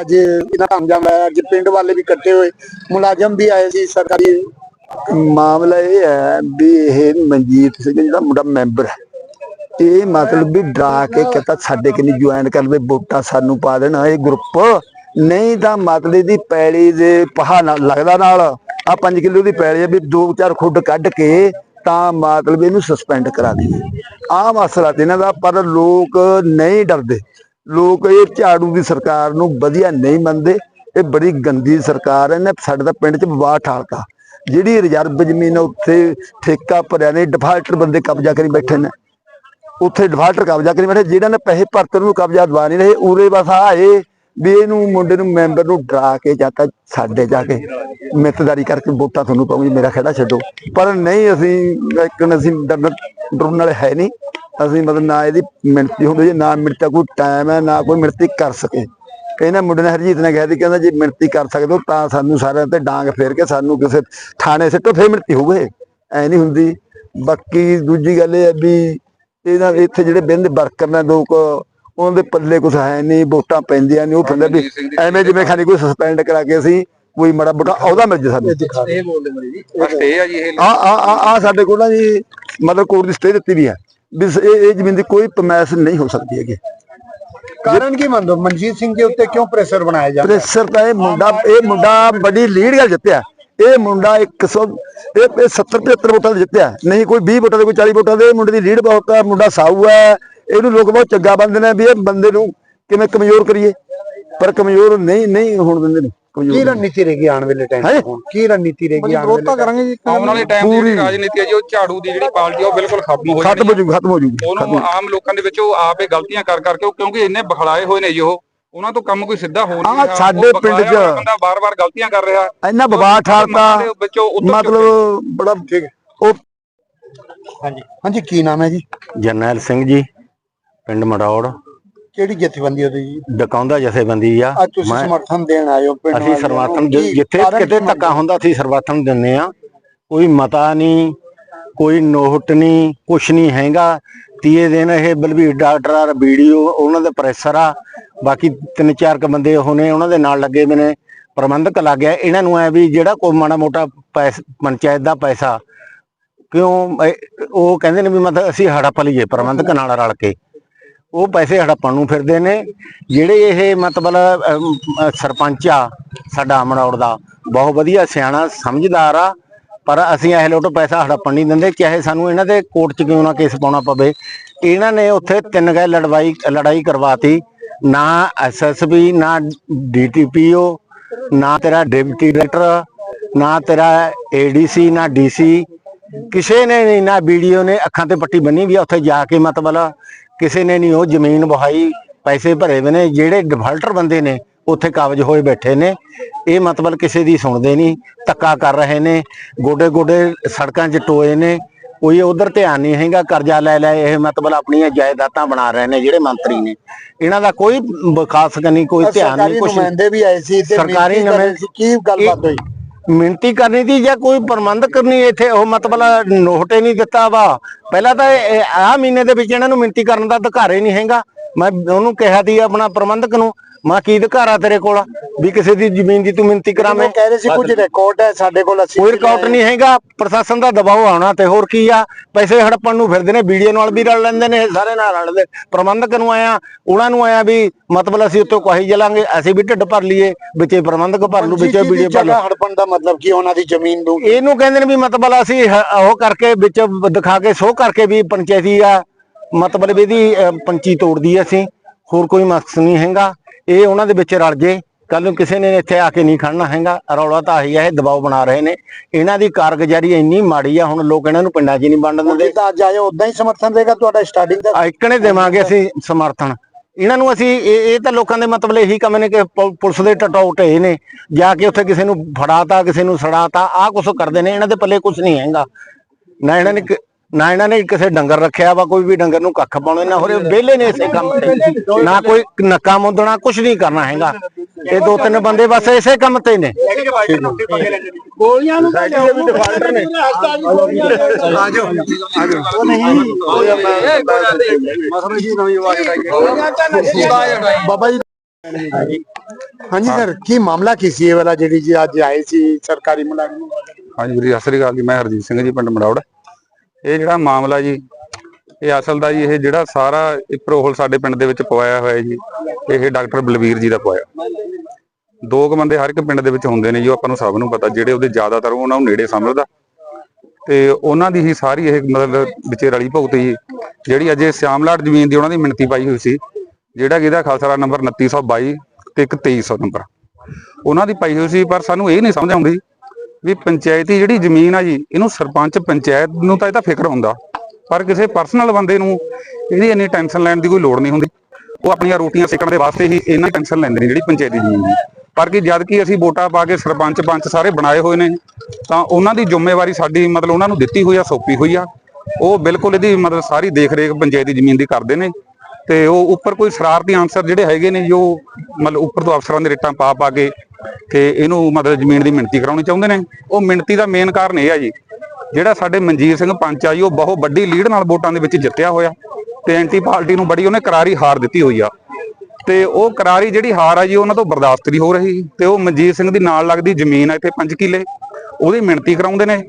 ਅੱਜ ਇਹਨਾਂ ਦਾ ਅੰਜਾਮ ਆਇਆ ਅੱਜ ਪਿੰਡ ਵਾਲੇ ਵੀ ਇਕੱਠੇ ਹੋਏ। ਮੁਲਾਜ਼ਮ ਵੀ ਆਏ ਸੀ। ਸਰਕਾਰੀ ਮਾਮਲਾ ਇਹ ਹੈ ਵੀ ਇਹ ਮਨਜੀਤ ਸਿੰਘ ਜਿਹੜਾ ਮੁੰਡਾ ਮੈਂਬਰ ਹੈ। ਇਹ ਮਤਲਬ ਵੀ ਡਰਾ ਕੇ ਕਹਿੰਦਾ ਸਾਡੇ ਕਿੰਨੀ ਜੁਆਇਨ ਕਰ ਲਵੇ ਵੋਟਾਂ ਸਾਨੂੰ ਪਾ ਦੇਣ। ਇਹ ਗਰੁੱਪ ਨਹੀਂ ਤਾਂ ਮਤਲਬ ਦੀ ਪੈਲੀ ਦੇ ਪਹਾ ਨਾਲ ਲੱਗਦਾ ਨਾਲ। ਆ 5 ਕਿਲੋ ਦੀ ਪੈਲੀ ਵੀ ਦੋ ਚਾਰ ਖੁੱਡ ਕੱਢ ਕੇ ਤਾਂ ਮਤਲਬ ਇਹਨੂੰ ਸਸਪੈਂਡ ਕਰਾ ਦਈਏ। ਆ ਮਸਲਾ ਤੇ ਇਹਨਾਂ ਦਾ, ਪਰ ਲੋਕ ਨਹੀਂ ਡਰਦੇ। ਲੋਕ ਇਹ ਝਾੜੂ ਦੀ ਸਰਕਾਰ ਨੂੰ ਵਧੀਆ ਨਹੀਂ ਮੰਨਦੇ, ਇਹ ਬੜੀ ਗੰਦੀ ਸਰਕਾਰ ਹੈ, ਇਹਨੇ ਸਾਡੇ ਦਾ ਪਿੰਡ 'ਚ ਵਿਵਾਦ ਠਾਲਤਾ। ਜਿਹੜੀ ਰਿਜ਼ਰਵ ਜ਼ਮੀਨ ਉੱਥੇ ਠੇਕਾ ਭਰਿਆ ਨੇ ਡਿਫਾਲਟਰ ਬੰਦੇ ਕਬਜ਼ਾ ਕਰੀ ਬੈਠੇ ਨੇ। ਉੱਥੇ ਡਿਫਾਲਟਰ ਕਬਜ਼ਾ ਕਰੀ ਬੈਠੇ ਜਿਹੜਾ ਨੇ ਪੈਸੇ ਭਰਤੇ ਨੂੰ ਕਬਜ਼ਾ ਦਵਾ ਨਹੀਂ ਰਹੇ। ਉਰੇ ਬਸ ਆਏ ਵੀ ਇਹਨੂੰ ਮੁੰਡੇ ਨੂੰ ਮੈਂਬਰ ਨੂੰ ਡਰਾ ਕੇ ਜਾਂਦਾ ਸਾਡੇ ਜਾ ਕੇ। ਮਿੱਤਦਾਰੀ ਕਰਕੇ ਵੋਟਾਂ ਤੁਹਾਨੂੰ ਪਾਉਂਗੀ, ਮੇਰਾ ਖੜਾ ਛੱਡੋ। ਪਰ ਨਹੀਂ, ਅਸੀਂ ਇੱਕ ਅਸੀਂ ਡਰਨ ਡਰਨ ਵਾਲੇ ਹੈ ਨਹੀਂ। ਅਸੀਂ ਮਤਲਬ ਨਾ ਇਹਦੀ ਮਿਣਤੀ ਹੁੰਦੀ ਜੇ ਨਾ ਮਿਣਤਾ ਕੋਈ ਟਾਈਮ ਹੈ ਨਾ ਕੋਈ ਮਿਣਤੀ ਕਰ ਸਕੇ। ਇਹਨਾਂ ਮੁੰਡੇ ਨੇ ਹਰਜੀਤ ਨੇ ਕਿਹਾ ਕਹਿੰਦਾ ਜੇ ਮਿਣਤੀ ਕਰ ਸਕਦੇ ਹੋ ਤਾਂ ਸਾਨੂੰ ਸਾਰਿਆਂ ਤੇ ਡਾਂਗ ਫੇਰ ਕੇ ਸਾਨੂੰ ਕਿਸੇ ਥਾਣੇ ਸਿੱਟੋ ਫੇਰ ਮਿਣਤੀ ਹੋਵੇ। ਐ ਨਹੀਂ ਹੁੰਦੀ। ਬਾਕੀ ਦੂਜੀ ਗੱਲ ਇਹ ਹੈ ਵੀ ਇਹਨਾਂ ਇੱਥੇ ਜਿਹੜੇ ਬਿੰਦ ਵਰਕਰ ਨੇ ਲੋਕ ਉਹਨਾਂ ਦੇ ਪੱਲੇ ਕੁਝ ਹੈ ਨਹੀਂ ਵੋਟਾਂ ਪੈਂਦੀਆਂ ਨੇ ਉਹ ਕਹਿੰਦੇ ਵੀ ਐਵੇਂ ਜਿਵੇਂ ਖਾਲੀ ਕੋਈ ਸਸਪੈਂਡ ਕਰਾ ਕੇ ਅਸੀਂ ਕੋਈ ਮੜਾ ਬੁਟਾ ਉਹਦਾ ਮਿਲ ਜੇ ਸਾਨੂੰ। ਇਹ ਬੋਲਦੇ ਮਰੀ ਜੀ। ਸਟੇ ਆ ਜੀ ਇਹ। ਆ ਆ ਆ ਆ ਸਾਡੇ ਕੋਲ ਨਾ ਜੀ ਮਤਲਬ ਕੋਰਟ ਦੀ ਸਟੇ ਦਿੱਤੀ ਵੀ ਹੈ। ਵੀ ਇਹ ਜ਼ਮੀਨ ਦੀ ਕੋਈ ਪਰਮੈਸ ਨਹੀਂ ਹੋ ਸਕਦੀ ਹੈਗੀ। ਕਾਰਨ ਕੀ ਮੰਨਦੇ ਹੋ? ਮਨਜੀਤ ਸਿੰਘ ਦੇ ਉੱਤੇ ਕਿਉਂ ਪ੍ਰੈਸ਼ਰ ਬਣਾਇਆ ਜਾਂਦਾ? ਪ੍ਰੈਸ਼ਰ ਤਾਂ ਇਹ ਮੁੰਡਾ ਇਹ ਮੁੰਡਾ ਬੜੀ ਲੀਡ ਗੱਲ ਜਿੱਤਿਆ। ਇਹ ਮੁੰਡਾ 100 ਇਹ ਇਹ 70 75 ਵੋਟਾਂ ਤੇ ਜਿੱਤਿਆ। ਨਹੀਂ ਕੋਈ 20 ਵੋਟਾਂ ਦੇ ਕੋਈ 40 ਵੋਟਾਂ ਦੇ ਮੁੰਡੇ ਦੀ ਲੀਡ ਬਹੁਤ ਹੈ ਮੁੰਡਾ ਸਾਊ ਹੈ। ਇਹਨੂੰ ਲੋਕ ਬਹੁਤ ਚੰਗਾ ਬੰਦੇ ਨੇ ਵੀ ਇਹ ਬੰਦੇ ਨੂੰ ਕਿਵੇਂ ਕਮਜ਼ੋਰ ਕਰੀਏ। ਪਰ ਕਮਜ਼ੋਰ ਨਹੀਂ ਨਹੀਂ ਹੋਣ ਦਿੰਦੇ ਨੇ। ਕੀ ਰਣਨੀਤੀ ਰਹੇਗੀ ਆਉਣ ਵੇਲੇ ਟਾਈਮ ਹੈਂ? ਕੀ ਰਣਨੀਤੀ ਰਹੇਗੀ ਆਉਣ ਵੇਲੇ ਕਰਾਂਗੇ ਜੀ ਆਉਣ ਵਾਲੇ ਟਾਈਮ ਦੀ ਜਿਹੜੀ ਰਾਜਨੀਤੀ ਹੈ ਜੀ ਉਹ ਝਾੜੂ ਦੀ ਜਿਹੜੀ ਪਾਰਟੀ ਆ ਉਹ ਬਿਲਕੁਲ ਖਤਮ ਹੋ ਖਤਮ ਹੋ ਜੂਗੀ ਖਤਮ ਹੋ ਜੂਗੀ ਉਹਨੂੰ ਆਮ ਲੋਕਾਂ ਦੇ ਵਿੱਚ ਉਹ ਆਪ ਇਹ ਗਲਤੀਆਂ ਕਰ ਕਰਕੇ ਉਹ ਕਿਉਂਕਿ ਇੰਨੇ ਬਖਲਾਏ ਹੋਏ ਨੇ ਜੀ ਉਹ ਉਹਨਾਂ ਤੋਂ ਕੰਮ ਕੋਈ ਸਿੱਧਾ ਹੋ ਨਹੀਂ ਰਿਹਾ। ਸਾਡੇ ਪਿੰਡ 'ਚ- ਬੰਦਾ ਬਾਰ-ਬਾਰ ਗਲਤੀਆਂ ਕਰ ਰਿਹਾ। ਇੰਨਾ ਬਵਾਠ ਠਾਲਤਾ ਮਤਲਬ ਬੜਾ ਉਹ ਹਾਂਜੀ। ਹਾਂਜੀ ਕੀ ਨਾਮ ਹੈ ਜੀ? ਜਰਨੈਲ ਸਿੰਘ ਜੀ ਪਿੰਡ ਮੜੌੜ। ਕਿਹੜੀ ਜਥੇਬੰਦੀ ਉਹਦੀ ਜੀ? ਡਕਾਉਂਦਾ ਜਥੇਬੰਦੀ ਆ। ਅੱਜ ਤੁਸੀਂ ਸਮਰਥਨ ਦੇਣ ਆਏ ਹੋ ਪਿੰਡ ਅਸੀਂ ਵਾਲਿਆਂ। ਕੀ ਜਿੱਥੇ ਕਾਰਨ ਕਿਤੇ ਕੀ ਧੱਕਾ ਹੁੰਦਾ ਅਸੀਂ ਸਰਵਾਥਨ ਦਿੰਨੇ ਆ ਕੋਈ ਮਤਾ ਨਹੀਂ ਕੋਈ ਨੋਟ ਨਹੀਂ ਕੁਛ ਨਹੀਂ ਹੈਗਾ। ਤੀਏ ਦਿਨ ਇਹ ਬਲਵੀਰ ਡਾਕਟਰ ਆ ਵੀਡੀਓ ਉਹਨਾਂ ਦੇ ਪ੍ਰੈਸਰ ਆ। ਬਾਕੀ ਤਿੰਨ ਚਾਰ ਕ ਬੰਦੇ ਉਹ ਨੇ ਉਹਨਾਂ ਦੇ ਨਾਲ ਲੱਗੇ ਹੋਏ ਨੇ। ਪ੍ਰਬੰਧਕ ਲੱਗ ਗਿਆ। ਇਹਨਾਂ ਨੂੰ ਐ ਵੀ ਜਿਹੜਾ ਕੋਈ ਮਾੜਾ ਮੋਟਾ ਪੈਸ ਪੰਚਾਇਤ ਦਾ ਪੈਸਾ ਕਿਉਂ ਇਹ- ਉਹ ਕਹਿੰਦੇ ਨੇ ਵੀ ਮਤਲਬ ਅਸੀਂ ਹੜੱਪ ਲਈਏ ਪ੍ਰਬੰਧਕ ਨਾਲ ਰਲ ਕੇ। ਉਹ ਪੈਸੇ ਹੜੱਪਣ ਨੂੰ ਫਿਰਦੇ ਨੇ। ਜਿਹੜੇ ਇਹ ਮਤਲਬ ਸਰਪੰਚ ਆ, ਸਾਡਾ ਅਮਨੌੜ ਦਾ, ਬਹੁਤ ਵਧੀਆ ਸਿਆਣਾ, ਸਮਝਦਾਰ ਆ, ਪਰ ਅਸੀਂ ਇਹ ਲੋਟ ਪੈਸਾ ਹੜੱਪਣ ਨਹੀਂ ਦਿੰਦੇ ਚਾਹੇ ਸਾਨੂੰ ਇਹਨਾਂ ਦੇ ਕੋਰਟ 'ਚ ਕਿਉਂ ਨਾ ਕੇਸ ਪਾਉਣਾ ਪਵੇ। ਇਹਨਾਂ ਨੇ ਉੱਥੇ ਤਿੰਨ ਗਏ ਲੜਵਾਈ, ਲੜਾਈ ਕਰਵਾਤੀ। ਨਾ ਐਸਐਸਪੀ ਨਾ ਡੀਟੀਪੀਓ ਨਾ ਤੇਰਾ ਡਿਪਟੀ ਡਾਇਰੈਕਟਰ, ਨਾ ਤੇਰਾ ਏਡੀਸੀ ਨਾ ਡੀਸੀ ਕਿਸੇ ਨੇ ਨਹੀਂ, ਨਾ ਵੀਡੀਓ ਨੇ ਅੱਖਾਂ ਤੇ ਪੱਟੀ ਬੰਨੀ ਵੀ ਆ, ਉੱਥੇ ਜਾ ਕੇ ਮਤਲਬ ਕਿਸੇ ਨੇ ਨਹੀਂ ਉਹ ਜ਼ਮੀਨ ਵਹਾਈ ਪੈਸੇ ਭਰੇ ਹੋਏ ਨੇ ਜਿਹੜੇ ਡਿਫਾਲਟਰ ਬੰਦੇ ਨੇ ਉੱਥੇ ਕਾਬਜ ਹੋਏ ਬੈਠੇ ਨੇ ਇਹ ਮਤਲਬ ਕਿਸੇ ਦੀ ਸੁਣਦੇ ਨਹੀਂ ਧੱਕਾ ਕਰ ਰਹੇ ਨੇ ਗੋਡੇ ਗੋਡੇ ਸੜਕਾਂ 'ਚ ਟੋਏ ਨੇ ਕੋਈ ਉਧਰ ਧਿਆਨ ਨਹੀਂ ਹੈਗਾ ਕਰਜ਼ਾ ਲੈ ਲੈ ਇਹ ਮਤਲਬ ਆਪਣੀਆਂ ਜਾਇਦਾਦਾਂ ਬਣਾ ਰਹੇ ਨੇ ਜਿਹੜੇ ਮੰਤਰੀ ਨੇ ਇਹਨਾਂ ਦਾ ਕੋਈ ਵਿਕਾਸ ਕਰਨੀ ਕੋਈ ਧਿਆਨ ਨਹੀਂ ਕੁਛ ਨਹੀਂ। ਨੁਮਾਇੰਦੇ ਵੀ ਆਏ ਸੀ ਤੇ ਸਰਕਾਰੀ ਨੁਮਾਇੰਦੇ-। ਕੀ ਗੱਲਬਾਤ ਹੋਈ ਮਿਹਨਤੀ ਕਰਨੀ ਦੀ ਜਾਂ ਕੋਈ ਪ੍ਰਬੰਧਕ ਕਰਨੀ ਇੱਥੇ? ਉਹ ਮਤਲਬ ਨੋਟ ਹੀ ਨਹੀਂ ਦਿੱਤਾ ਵਾ। ਪਹਿਲਾਂ ਤਾਂ ਆਹ ਮਹੀਨੇ ਦੇ ਵਿੱਚ ਇਹਨਾਂ ਨੂੰ ਮਿਹਨਤੀ ਕਰਨ ਦਾ ਅਧਿਕਾਰ ਹੀ ਨਹੀਂ ਹੈਗਾ। ਮੈਂ ਉਹਨੂੰ ਕਿਹਾ ਸੀ ਆਪਣਾ ਪ੍ਰਬੰਧਕ ਨੂੰ ਮੈਂ ਕੀ ਅਧਿਕਾਰ ਆ ਤੇਰੇ ਕੋਲ? ਵੀ ਕਿਸੇ ਦੀ ਜ਼ਮੀਨ ਦੀ ਤੂੰ ਮਿਹਨਤੀ ਕਰਾਵੇਂ? ਉਹ ਕਹਿ ਰਹੇ ਸੀ ਕੁਝ ਰਿਕਾਰਡ ਹੈ ਸਾਡੇ ਕੋਲ ਅਸੀਂ ਕੋਈ ਰਿਕਾਰਡ ਨਹੀਂ ਹੈਗਾ ਪ੍ਰਸ਼ਾਸਨ ਦਾ ਦਬਾਅ ਆਉਣਾ ਤੇ ਹੋਰ ਕੀ ਆ? ਪੈਸੇ ਹੜਪਣ ਨੂੰ ਫਿਰਦੇ ਨੇ ਵੀਡੀਓ ਨਾਲ ਵੀ ਰਲ ਲੈਂਦੇ ਨੇ ਸਾਰੇ ਨਾਲ ਰਲਦੇ ਪ੍ਰਬੰਧਕ ਨੂੰ ਆਇਆ ਉਹਨਾਂ ਨੂੰ ਆਇਆ ਵੀ ਮਤਲਬ ਅਸੀਂ ਉੱਤੇ ਕਹੀ ਜਲਾਂਗੇ ਅਸੀਂ ਵੀ ਢਿੱਡ ਭਰ ਲਈਏ ਵਿੱਚੇ ਪ੍ਰਬੰਧਕ ਭਰ ਲੂ ਵਿੱਚੇ ਵੀਡੀਓ ਭਰ ਲੂ ਹੜਪਣ ਦਾ ਮਤਲਬ ਕੀ ਉਹਨਾਂ ਦੀ ਜ਼ਮੀਨ ਨੂੰ? ਇਹਨੂੰ ਕਹਿੰਦੇ ਨੇ ਵੀ ਮਤਲਬ ਅਸੀਂ ਉਹ ਕਰਕੇ ਵਿੱਚ ਦਿਖਾ ਕੇ ਸ਼ੋਅ ਕਰਕੇ ਵੀ ਪੰਚਾਇਤੀ ਆ ਮਤਲਬ ਇਹਦੀ ਪੰਚੀ ਤੋੜਦੀ ਅਸੀਂ ਹੋਰ ਕੋਈ ਮਕਸਦ ਨਹੀਂ ਹੈਗਾ। ਇਹ ਉਹਨਾਂ ਦੇ ਵਿੱਚ ਰਲ ਜੇ ਕੱਲ ਨੂੰ ਕਿਸੇ ਨੇ ਇੱਥੇ ਆ ਕੇ ਨਹੀਂ ਖੜਨਾ ਹੈਗਾ। ਰੌਲਾ ਤਾਂ ਆਹੀ ਆ ਇਹ ਦਬਾਅ ਬਣਾ ਰਹੇ ਨੇ। ਇਹਨਾਂ ਦੀ ਕਾਰਗੁਜ਼ਾਰੀ ਇੰਨੀ ਮਾੜੀ ਆ ਹੁਣ ਲੋਕ ਇਹਨਾਂ ਨੂੰ ਪਿੰਡਾਂ 'ਚ ਹੀ ਨਹੀਂ ਵੰਡਣ ਦਿੰਦੇ। ਤਾਂ ਅੱਜ ਆਏ ਉਦਾਂ ਹੀ ਸਮਰਥਨ ਰਹੇਗਾ ਤੁਹਾਡਾ ਸਟਾਰਟਿੰਗ ਦਾ ਇੱਕਣੇ ਦੇਵਾਂਗੇ ਅਸੀਂ ਸਮਰਥਨ। ਇਹਨਾਂ ਨੂੰ ਅਸੀਂ ਇਹ ਇਹ ਤਾਂ ਲੋਕਾਂ ਦੇ ਮਤਲਬ ਇਹੀ ਕੰਮ ਨੇ ਕਿ ਪੁਲਿਸ ਦੇ ਟਟੌਟੇ ਨੇ। ਜਾ ਕੇ ਉੱਥੇ ਕਿਸੇ ਨੂੰ ਫੜਾਤਾ ਕਿਸੇ ਨੂੰ ਸੜਾਤਾ ਆਹ ਕੁਛ ਕਰਦੇ ਨੇ ਇਹਨਾਂ ਦੇ ਪੱਲੇ ਕੁਛ ਨਹੀਂ ਹੈਗਾ। ਨਾ ਇਹਨਾਂ ਨੇ ਨਾ ਇਹਨਾਂ ਨੇ ਕਿਸੇ ਡੰਗਰ ਰੱਖਿਆ ਵਾ ਕੋਈ ਵੀ ਡੰਗਰ ਨੂੰ ਕੱਖ ਪਾਉਣੇ ਨਾ ਹੋਰੇ ਵਿਹਲੇ ਨੇ ਇਸੇ ਕੰਮ ਤੇ। ਨਾ ਕੋਈ ਨੱਕਾ ਮੁੰਦਣਾ ਕੁਛ ਨਹੀਂ ਕਰਨਾ ਹੈਗਾ। ਇਹ ਦੋ ਤਿੰਨ ਬੰਦੇ ਬਸ ਇਸੇ ਕੰਮ ਤੇ ਨੇ। ਗੋਲੀਆਂ ਨੂੰ ਤਾਂ ਵੀ ਡਿਫਾਲਟਰ ਨੇ। ਆਜੋ ਆਜੋ ਉਹ ਨਹੀਂ। ਮਸਲਾ ਜੀ ਨਵੀਂ ਆਵਾਜ਼ ਆਈ ਬਾਬਾ ਜੀ ਹਾਂਜੀ ਸਰ ਕੀ ਮਾਮਲਾ ਕੀ ਸੀ ਇਹ ਵਾਲਾ ਜਿਹੜੀ ਜੀ ਅੱਜ ਆਏ ਸੀ ਸਰਕਾਰੀ ਮੁਲਾਜ਼ਮ? ਹਾਂਜੀ ਵੀਰੇ ਸਤਿ ਸ੍ਰੀ ਅਕਾਲ ਜੀ ਮੈਂ ਹਰਜੀਤ ਸਿੰਘ ਜੀ ਪਿੰਡ ਮੜੌੜ। ਇਹ ਜਿਹੜਾ ਮਾਮਲਾ ਜੀ, ਇਹ ਅਸਲ ਦਾ ਜੀ, ਇਹ ਜਿਹੜਾ ਸਾਰਾ ਪ੍ਰੋਹਲ ਸਾਡੇ ਪਿੰਡ ਦੇ ਵਿੱਚ ਪਵਾਇਆ ਹੋਇਆ ਜੀ, ਇਹ ਡਾਕਟਰ ਬਲਵੀਰ ਜੀ ਦਾ ਪਵਾਇਆ। ਦੋ ਕੁ ਬੰਦੇ ਹਰ ਇੱਕ ਪਿੰਡ ਦੇ ਵਿੱਚ ਹੁੰਦੇ ਨੇ ਜੀ, ਉਹ ਆਪਾਂ ਨੂੰ ਸਭ ਨੂੰ ਪਤਾ, ਜਿਹੜੇ ਉਹਦੇ ਜ਼ਿਆਦਾਤਰ ਉਹਨਾਂ ਨੂੰ ਨੇੜੇ ਸਮਝਦਾ ਤੇ ਉਹਨਾਂ ਦੀ ਹੀ ਸਾਰੀ ਇਹ ਮਤਲਬ ਵਿਚੇ ਰਲੀ ਭੁਗਤ ਜੀ, ਜਿਹੜੀ ਅਜੇ ਸਿਆਮਲਾਟ ਜ਼ਮੀਨ ਦੀ ਉਹਨਾਂ ਦੀ ਮਿਣਤੀ ਪਾਈ ਹੋਈ ਸੀ, ਜਿਹੜਾ ਕਿ ਇਹਦਾ ਖਾਲਸਾ ਰਾਜ ਨੰਬਰ 2922 ਤੇ ਇੱਕ 2300 ਨੰਬਰ। ਉਹਨਾਂ ਦੀ ਪਾਈ ਹੋਈ ਸੀ, ਪਰ ਸਾਨੂੰ ਇਹ ਨਹੀਂ ਸਮਝ ਆਉਂਦੀ ਵੀ ਪੰਚਾਇਤੀ ਜਿਹੜੀ ਜ਼ਮੀਨ ਆ ਜੀ, ਇਹਨੂੰ ਸਰਪੰਚ ਪੰਚਾਇਤ ਨੂੰ ਤਾਂ ਇਹਦਾ ਫਿਕਰ ਹੁੰਦਾ। ਪਰ ਕਿਸੇ ਪਰਸਨਲ ਬੰਦੇ ਨੂੰ ਇਹਦੀ ਇੰਨੀ ਟੈਨਸ਼ਨ ਲੈਣ ਦੀ ਕੋਈ ਲੋੜ ਨਹੀਂ ਹੁੰਦੀ। ਉਹ ਆਪਣੀਆਂ ਰੋਟੀਆਂ ਸਿੱਕਣ ਦੇ ਵਾਸਤੇ ਹੀ ਇਹਨਾਂ ਟੈਨਸ਼ਨ ਲੈਂਦੇ ਨੇ ਜਿਹੜੀ ਪੰਚਾਇਤੀ ਜ਼ਮੀਨ ਦੀ। ਪਰ ਕਿ ਜਦ ਕਿ ਅਸੀਂ ਵੋਟਾਂ ਪਾ ਕੇ ਸਰਪੰਚ ਪੰਚ ਸਾਰੇ ਬਣਾਏ ਹੋਏ ਨੇ, ਤਾਂ ਉਹਨਾਂ ਦੀ ਜ਼ਿੰਮੇਵਾਰੀ ਸਾਡੀ ਮਤਲਬ ਉਹਨਾਂ ਨੂੰ ਦਿੱਤੀ ਹੋਈ ਆ, ਸੌਂਪੀ ਹੋਈ ਆ। ਉਹ ਬਿਲਕੁਲ ਇਹਦੀ ਮਤਲਬ ਸਾਰੀ ਦੇਖ ਰੇਖ ਪੰਚਾਇਤੀ ਜ਼ਮੀਨ ਦੀ ਕਰਦੇ ਨੇ। ਤੇ ਉਹ ਉੱਪਰ ਕੋਈ ਸ਼ਰਾਰਤੀ ਆਨਸਰ ਜਿਹੜੇ ਹੈਗੇ ਨੇ, ਜੋ ਮਤਲਬ ਉੱਪਰ ਤੋਂ ਅਫਸਰਾਂ ਦੇ ਰੇਟਾਂ ਪਾ ਪਾ ਕੇ ਤੇ ਇਹਨੂੰ ਮਤਲਬ ਜ਼ਮੀਨ ਦੀ ਮਿਣਤੀ ਕਰਾਉਣੀ ਚਾਹੁੰਦੇ ਨੇ। ਉਹ ਮਿਣਤੀ ਦਾ ਮੇਨ ਕਾਰਨ ਇਹ ਆ ਜੀ ਜਿਹੜਾ ਸਾਡੇ ਮਨਜੀਤ ਸਿੰਘ ਪੰਚ ਆ ਜੀ ਉਹ ਬਹੁਤ ਵੱਡੀ ਲੀਡ ਨਾਲ ਵੋਟਾਂ ਦੇ ਵਿੱਚ ਜਿੱਤਿਆ ਹੋਇਆ ਤੇ ਐਂਟੀ ਪਾਰਟੀ ਨੂੰ ਬੜੀ ਉਹਨੇ ਕਰਾਰੀ ਹਾਰ ਦਿੱਤੀ ਹੋਈ ਆ। ਤੇ ਉਹ ਕਰਾਰੀ ਜਿਹੜੀ ਹਾਰ ਆ ਜੀ ਉਹਨਾਂ ਤੋਂ ਬਰਦਾਸ਼ਤ ਨਹੀਂ ਹੋ ਰਹੀ। ਤੇ ਉਹ ਮਨਜੀਤ ਸਿੰਘ ਦੀ ਨਾਲ ਲੱਗਦੀ ਜ਼ਮੀਨ ਆ ਇੱਥੇ 5 ਕਿੱਲੇ ਉਹਦੀ ਮਿਣਤੀ ਕਰਾਉਂਦੇ ਨੇ।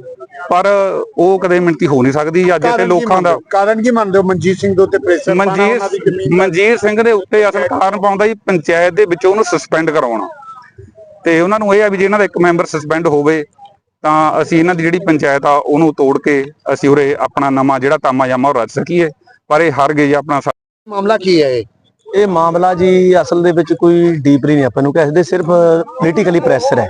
ਪਰ ਉਹ ਕਦੇ ਮਿਣਤੀ ਹੋ ਨਹੀਂ ਸਕਦੀ ਅੱਜ ਇੱਥੇ ਲੋਕਾਂ ਦਾ। ਕਾਰਨ ਕੀ ਮੰਨਦੇ ਹੋ ਮਨਜੀਤ ਸਿੰਘ ਦੇ ਉੱਤੇ ਪ੍ਰੈਸ਼ਰ ਮਨਜੀਤ ਮਨਜੀਤ ਸਿੰਘ ਦੇ ਉੱਤੇ ਅਸਲ ਕਾਰਨ ਪਾਉਂਦਾ ਜੀ ਪੰਚਾਇਤ ਦੇ ਵਿੱਚੋਂ ਉਹਨੂੰ ਸਸਪੈਂਡ ਕਰਾਉਣਾ। ਤੇ ਉਹਨਾਂ ਨੂੰ ਇਹ ਆ ਵੀ ਜੇ ਇਹਨਾਂ ਦਾ ਇੱਕ ਮੈਂਬਰ ਸਸਪੈਂਡ ਹੋਵੇ ਤਾਂ ਅਸੀਂ ਇਹਨਾਂ ਦੀ ਜਿਹੜੀ ਪੰਚਾਇਤ ਆ ਉਹਨੂੰ ਤੋੜ ਕੇ ਅਸੀਂ ਉਰੇ ਆਪਣਾ ਨਵਾਂ ਜਿਹੜਾ ਤਾਮਾ ਜਾਮਾ ਉਹ ਰਚ ਸਕੀਏ। ਪਰ ਇਹ ਹਾਰ ਗਏ ਜੀ ਆਪਣਾ ਮਾਮਲਾ ਕੀ ਹੈ ਇਹ? ਇਹ ਮਾਮਲਾ ਜੀ ਅਸਲ ਦੇ ਵਿੱਚ ਕੋਈ ਡੀਪਲੀ ਨਹੀਂ ਆਪਾਂ ਨੂੰ ਕਹਿ ਸਕਦੇ ਸਿਰਫ ਪੋਲੀਟੀਕਲੀ ਪ੍ਰੈਸ਼ਰ ਹੈ।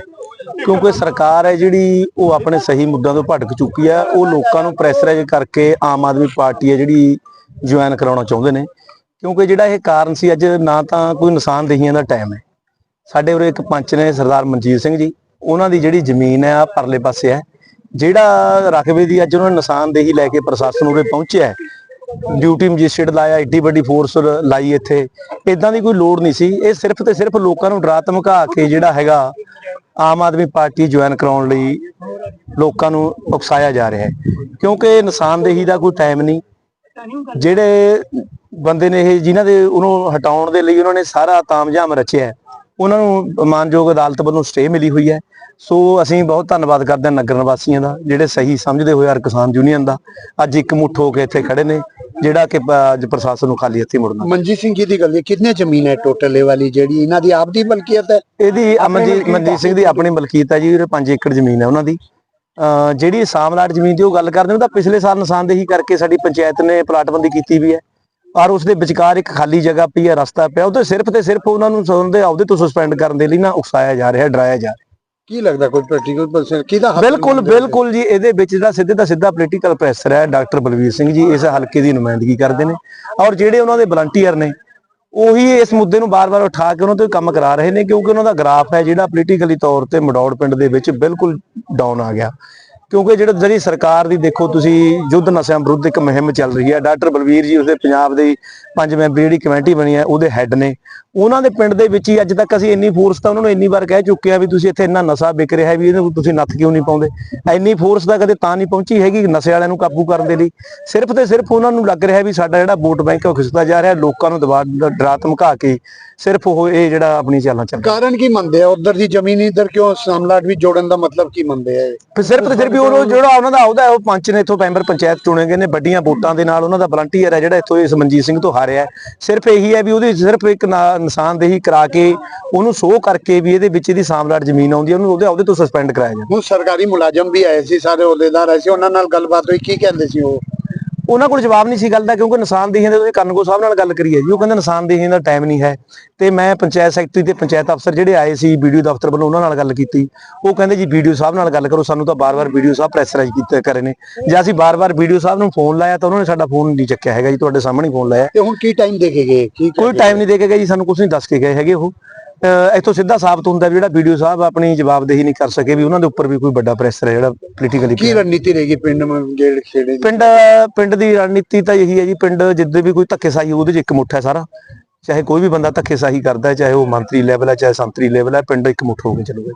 ਕਿਉਂਕਿ ਸਰਕਾਰ ਹੈ ਜਿਹੜੀ ਉਹ ਆਪਣੇ ਸਹੀ ਮੁੱਦਿਆਂ ਤੋਂ ਭਟਕ ਚੁੱਕੀ ਹੈ। ਉਹ ਲੋਕਾਂ ਨੂੰ ਪ੍ਰੈਸ਼ਰਾਈਜ਼ ਕਰਕੇ ਆਮ ਆਦਮੀ ਪਾਰਟੀ ਹੈ ਜਿਹੜੀ ਜੁਆਇਨ ਕਰਾਉਣਾ ਚਾਹੁੰਦੇ ਨੇ। ਕਿਉਂਕਿ ਜਿਹੜਾ ਇਹ ਕਾਰਨ ਸੀ ਅੱਜ ਨਾ ਤਾਂ ਕੋਈ ਨਿਸ਼ਾਨਦੇਹੀਆਂ ਦਾ ਟਾਈਮ ਹੈ। ਸਾਡੇ ਉਰੇ ਇੱਕ ਪੰਚ ਨੇ ਸਰਦਾਰ ਮਨਜੀਤ ਸਿੰਘ ਜੀ, ਉਹਨਾਂ ਦੀ ਜਿਹੜੀ ਜ਼ਮੀਨ ਹੈ ਆ ਪਰਲੇ ਪਾਸੇ ਹੈ, ਜਿਹੜਾ ਰਕਬੇ ਦੀ ਅੱਜ ਉਹਨਾਂ ਨੇ ਨਿਸ਼ਾਨਦੇਹੀ ਲੈ ਕੇ ਪ੍ਰਸ਼ਾਸਨ ਉਰੇ ਪਹੁੰਚਿਆ ਹੈ, ਡਿਊਟੀ ਮੈਜਿਸਟਰੇਟ ਲਾਇਆ, ਏਡੀ ਵੱਡੀ ਫੋਰਸ ਲਾਈ ਇੱਥੇ ਇਦਾਂ ਦੀ ਕੋਈ ਲੋੜ ਨਹੀਂ ਸੀ, ਇਹ ਸਿਰਫ ਤੇ ਸਿਰਫ ਲੋਕਾਂ ਨੂੰ ਡਰਾ ਧਮਕਾ ਕੇ ਜਿਹੜਾ ਹੈਗਾ, ਆਮ ਆਦਮੀ ਪਾਰਟੀ ਜੁਆਇਨ ਕਰਾਉਣ ਲਈ ਲੋਕਾਂ ਨੂੰ ਉਕਸਾਇਆ ਜਾ ਰਿਹਾ ਹੈ, ਕਿਉਂਕਿ ਨਿਸ਼ਾਨਦੇਹੀ ਦਾ ਕੋਈ ਟਾਈਮ ਨਹੀਂ, ਜਿਹੜੇ ਬੰਦੇ ਨੇ ਇਹ, ਜਿਨ੍ਹਾਂ ਦੇ ਉਹਨੂੰ ਹਟਾਉਣ ਦੇ ਲਈ ਉਹਨਾਂ ਨੇ ਸਾਰਾ ਤਾਮਝਾਮ ਰਚਿਆ ਉਹਨਾਂ ਨੂੰ ਮਾਨਯੋਗ ਅਦਾਲਤ ਵੱਲੋਂ ਸਟੇ ਮਿਲੀ ਹੋਈ ਹੈ। ਸੋ ਅਸੀਂ ਬਹੁਤ ਧੰਨਵਾਦ ਕਰਦੇ ਹਾਂ ਨਗਰ ਨਿਵਾਸੀਆਂ ਦਾ ਜਿਹੜੇ ਸਹੀ ਸਮਝਦੇ ਹੋਏ ਹਰ ਕਿਸਾਨ ਯੂਨੀਅਨ ਦਾ। ਅੱਜ ਇੱਕ ਮੁੱਠ ਹੋ ਕੇ ਇੱਥੇ ਖੜੇ ਨੇ ਜਿਹੜਾ ਕਿ ਅੱਜ ਪ੍ਰਸ਼ਾਸਨ ਨੂੰ ਖਾਲੀ ਹੱਥੀ ਮੁੜਨਾ। ਮਨਜੀਤ ਸਿੰਘ ਜੀ ਦੀ ਗੱਲ ਹੈ ਕਿੰਨੇ ਜ਼ਮੀਨ ਹੈ ਟੋਟਲ ਇਹ ਵਾਲੀ ਜਿਹੜੀ ਇਹਨਾਂ ਦੀ ਆਪ ਦੀ ਮਲਕੀਅਤ ਹੈ? ਇਹਦੀ ਅਮਨਜੀਤ ਮਨਜੀਤ ਸਿੰਘ ਦੀ ਆਪਣੀ ਮਲਕੀਅਤ ਹੈ ਜੀ ਉਹਦੇ 5 ਏਕੜ ਜ਼ਮੀਨ ਹੈ ਉਹਨਾਂ ਦੀ। ਜਿਹੜੀ ਸਾਮਲਾਟ ਜ਼ਮੀਨ ਦੀ ਉਹ ਗੱਲ ਕਰਦੇ ਨੇ ਤਾਂ ਪਿਛਲੇ ਸਾਲ ਨਿਸ਼ਾਨਦੇਹੀ ਕਰਕੇ ਸਾਡੀ ਪੰਚਾਇਤ ਨੇ ਪਲਾਟਬੰਦੀ ਕੀਤੀ ਵੀ ਹੈ। ਔਰ ਉਸ ਦੇ ਵਿਚਕਾਰ ਇੱਕ ਖਾਲੀ ਜਗ੍ਹਾ ਪਈ ਹੈ ਰਸਤਾ ਪਿਆ। ਉਹਦੇ ਸਿਰਫ ਤੇ ਸਿਰਫ ਉਹਨਾਂ ਨੂੰ ਉਹਦੇ ਅਹੁਦੇ ਤੋਂ ਸਸਪੈਂਡ ਕਰਨ ਦੇ ਲਈ ਨਾ ਉਕਸਾਇਆ ਜਾ ਰਿਹਾ ਡਰਾਇਆ ਜਾ ਰਿਹਾ। ਕੀ ਲੱਗਦਾ ਕੋਈ ਪੋਲੀਟੀਕਲ ਪਰਸਨ ਕਿਹਦਾ ਬਿਲਕੁਲ? ਬਿਲਕੁਲ ਜੀ ਇਹਦੇ ਵਿੱਚ ਜਿਹੜਾ ਸਿੱਧੇ ਦਾ ਸਿੱਧਾ ਪੋਲੀਟੀਕਲ ਪ੍ਰੈਸ਼ਰ ਹੈ ਡਾਕਟਰ ਬਲਵੀਰ ਸਿੰਘ ਜੀ ਇਸ ਹਲਕੇ ਦੀ ਨੁਮਾਇੰਦਗੀ ਕਰਦੇ ਨੇ। ਔਰ ਜਿਹੜੇ ਉਹਨਾਂ ਦੇ ਵਲੰਟੀਅਰ ਨੇ ਉਹੀ ਇਸ ਮੁੱਦੇ ਨੂੰ ਬਾਰ-ਬਾਰ ਉਠਾ ਕੇ ਉਹਨਾਂ ਤੋਂ ਕੰਮ ਕਰਾ ਰਹੇ ਨੇ ਕਿਉਂਕਿ ਉਹਨਾਂ ਦਾ ਗ੍ਰਾਫ ਹੈ ਜਿਹੜਾ ਪੋਲੀਟੀਕਲੀ ਤੌਰ ਤੇ ਮਡੌੜ ਪਿੰਡ ਦੇ ਵਿੱਚ ਬਿਲਕੁਲ ਡਾਊਨ ਆ ਗਿਆ। ਕਿਉਂਕਿ ਜਿਹੜਾ ਜਿਹੜੀ ਸਰਕਾਰ ਦੀ ਦੇਖੋ ਤੁਸੀਂ ਯੁੱਧ ਨਸ਼ਿਆਂ ਵਿਰੁੱਧ ਇੱਕ ਮੁਹਿੰਮ ਚੱਲ ਰਹੀ ਹੈ ਡਾਕਟਰ ਬਲਵੀਰ ਜੀ ਉਸਦੇ ਪੰਜਾਬ ਦੀ ਪੰਜ ਮੈਂਬਰੀ ਜਿਹੜੀ ਕਮੇਟੀ ਬਣੀ ਹੈ ਉਹਦੇ ਹੈੱਡ ਨੇ। ਉਹਨਾਂ ਦੇ ਪਿੰਡ ਦੇ ਵਿੱਚ ਹੀ ਅੱਜ ਤੱਕ ਅਸੀਂ ਇੰਨੀ ਫੋਰਸ ਤਾਂ ਉਹਨਾਂ ਨੂੰ ਇੰਨੀ ਵਾਰ ਕਹਿ ਚੁੱਕੇ ਆ ਵੀ ਤੁਸੀਂ ਇੱਥੇ ਇੰਨਾ ਨਸ਼ਾ ਵਿਕ ਰਿਹਾ ਵੀ ਇਹਨੂੰ ਤੁਸੀਂ ਨੱਥ ਕਿਉਂ ਨਹੀਂ ਪਾਉਂਦੇ? ਇੰਨੀ ਫੋਰਸ ਤਾਂ ਕਦੇ ਤਾਂ ਨਹੀਂ ਪਹੁੰਚੀ ਹੈਗੀ ਨਸ਼ੇ ਵਾਲਿਆਂ ਨੂੰ ਕਾਬੂ ਕਰਨ ਦੇ ਲਈ। ਸਿਰਫ ਤੇ ਸਿਰਫ ਉਹਨਾਂ ਨੂੰ ਲੱਗ ਰਿਹਾ ਵੀ ਸਾਡਾ ਜਿਹੜਾ ਵੋਟ ਬੈਂਕ ਉਹ ਖਿਸਦਾ ਜਾ ਰਿਹਾ ਲੋਕਾਂ ਨੂੰ ਦਬਾ ਡਰਾ ਧਮਕਾ ਕੇ ਸਿਰਫ ਉਹ ਇਹ ਜਿਹੜਾ ਆਪਣੀ ਚਾਲਾਂ ਚੱਲ ਕਾਰਨ ਕੀ ਮੰਨਦੇ ਆ? ਉਧਰ ਦੀ ਜ਼ਮੀਨ ਇਧਰ ਕਿਉਂ ਸਾਮਲਾਟ ਵੀ ਜੋੜਨ ਦਾ ਮਤਲਬ ਕੀ ਮੰਨਦੇ ਆ ਸਿਰਫ ਤੇ ਸਿਰਫ ਉਹ ਜਿਹੜਾ ਉਹਨਾਂ ਦਾ ਅਹੁਦਾ ਉਹ ਪੰਚ ਨੇ ਇੱਥੋਂ ਮੈਂਬਰ ਪੰਚਾਇਤ ਚੁਣੇ ਗਏ ਨੇ, ਵੱਡੀਆਂ ਵੋਟਾਂ ਦੇ ਨਾਲ ਉਹਨਾਂ ਦਾ ਵਲੰਟੀਅਰ ਹੈ ਜਿਹੜਾ ਇੱਥੋਂ ਇਸ ਮਨਜੀਤ ਸਿੰਘ ਤੋਂ ਹਾਰਿਆ ਸਿਰਫ ਇਹੀ ਹੈ ਵੀ ਉਹਦੀ ਸਿਰਫ ਇੱਕ ਨਿਸ਼ਾਨਦੇਹੀ ਕਰਾ ਕੇ ਉਹਨੂੰ ਸ਼ੋਅ ਕਰਕੇ ਵੀ ਇਹਦੇ ਵਿੱਚ ਇਹਦੀ ਸਾਮਲਾਟ ਜ਼ਮੀਨ ਆਉਂਦੀ ਉਹਨੂੰ ਉਹਦੇ ਅਹੁਦੇ ਤੋਂ ਸਸਪੈਂਡ ਕਰਾਇਆ ਜਾਵੇ ਹੁਣ ਸਰਕਾਰੀ ਮੁਲਾਜ਼ਮ ਵੀ ਆਏ ਸੀ, ਸਾਰੇ ਅਹੁਦੇਦਾਰ ਆਏ ਸੀ, ਉਹਨਾਂ ਨਾਲ ਗੱਲਬਾਤ ਹੋਈ, ਕੀ ਕਹਿੰਦੇ ਸੀ ਉਹ? ਉਹਨਾਂ ਕੋਲ ਜਵਾਬ ਨਹੀਂ ਸੀ ਗੱਲ ਦਾ ਕਿਉਂਕਿ ਨਿਸ਼ਾਨਦੇਹੀਆਂ ਦੇ ਤੁਸੀਂ ਕਰਨਗੋ ਸਾਹਿਬ ਨਾਲ ਗੱਲ ਕਰੀ ਹੈ ਜੀ। ਉਹ ਕਹਿੰਦੇ ਨਿਸ਼ਾਨਦੇਹੀਆਂ ਦਾ ਟਾਈਮ ਨਹੀਂ ਹੈ। ਤੇ ਮੈਂ ਪੰਚਾਇਤ ਸੈਕਟਰੀ ਤੇ ਪੰਚਾਇਤ ਅਫਸਰ ਜਿਹੜੇ ਆਏ ਸੀ ਵੀਡੀਓ ਦਫ਼ਤਰ ਵੱਲੋਂ ਉਹਨਾਂ ਨਾਲ ਗੱਲ ਕੀਤੀ। ਉਹ ਕਹਿੰਦੇ ਜੀ ਵੀਡੀਓ ਸਾਹਿਬ ਨਾਲ ਗੱਲ ਕਰੋ ਸਾਨੂੰ ਤਾਂ ਬਾਰ-ਬਾਰ ਵੀਡੀਓ ਸਾਹਿਬ ਪ੍ਰੈਸ਼ਰਾਈਜ਼ ਕੀਤੇ ਕਰੇ ਨੇ। ਜੇ ਅਸੀਂ ਬਾਰ-ਬਾਰ ਵੀਡੀਓ ਸਾਹਿਬ ਨੂੰ ਫੋਨ ਲਾਇਆ ਤਾਂ ਉਹਨਾਂ ਨੇ ਸਾਡਾ ਫੋਨ ਨਹੀਂ ਚੱਕਿਆ ਹੈਗਾ ਜੀ ਤੁਹਾਡੇ ਸਾਹਮਣੇ ਫੋਨ ਲਾਇਆ। ਤੇ ਹੁਣ ਕੀ ਟਾਈਮ ਦੇ ਕੇ ਗਏ? ਕੀ ਕੋਈ ਟਾਈਮ ਨਹੀਂ ਦੇ ਕੇ ਗਏ ਜੀ ਸਾਨੂੰ ਕੁਝ ਨਹੀਂ ਦੱਸ ਕੇ ਗਏ ਹੈਗੇ ਉਹ। ਇੱਥੋਂ ਸਿੱਧਾ ਸਾਬਤ ਹੁੰਦਾ ਵੀ ਜਿਹੜਾ ਵੀਡੀਓ ਸਾਹਿਬ ਆਪਣੀ ਜਵਾਬਦੇਹੀ ਨਹੀਂ ਕਰ ਸਕੇ ਵੀ ਉਹਨਾਂ ਦੇ ਉੱਪਰ ਵੀ ਕੋਈ ਵੱਡਾ ਪ੍ਰੈਸ਼ਰ ਹੈ ਜਿਹੜਾ ਪੋਲੀਟੀਕਲੀ ਕੀ ਰਣਨੀਤੀ ਰਹੇਗੀ ਪਿੰਡ ਜਿਹੜੇ ਖੇੜੇ? ਪਿੰਡ ਪਿੰਡ ਦੀ ਰਣਨੀਤੀ ਤਾਂ ਇਹੀ ਹੈ ਜੀ ਪਿੰਡ ਜਿੱਦੇ ਵੀ ਕੋਈ ਧੱਕੇਸ਼ਾਹੀ ਉਹਦੇ 'ਚ ਇੱਕ ਮੁੱਠ ਹੈ ਸਾਰਾ। ਚਾਹੇ ਕੋਈ ਵੀ ਬੰਦਾ ਧੱਕੇਸ਼ਾਹੀ ਕਰਦਾ ਚਾਹੇ ਉਹ ਮੰਤਰੀ ਲੈਵਲ ਹੈ ਚਾਹੇ ਸੰਤਰੀ ਲੈਵਲ ਹੈ ਪਿੰਡ ਇੱਕ ਮੁੱਠ ਹੋ ਕੇ ਚੱਲੂਗਾ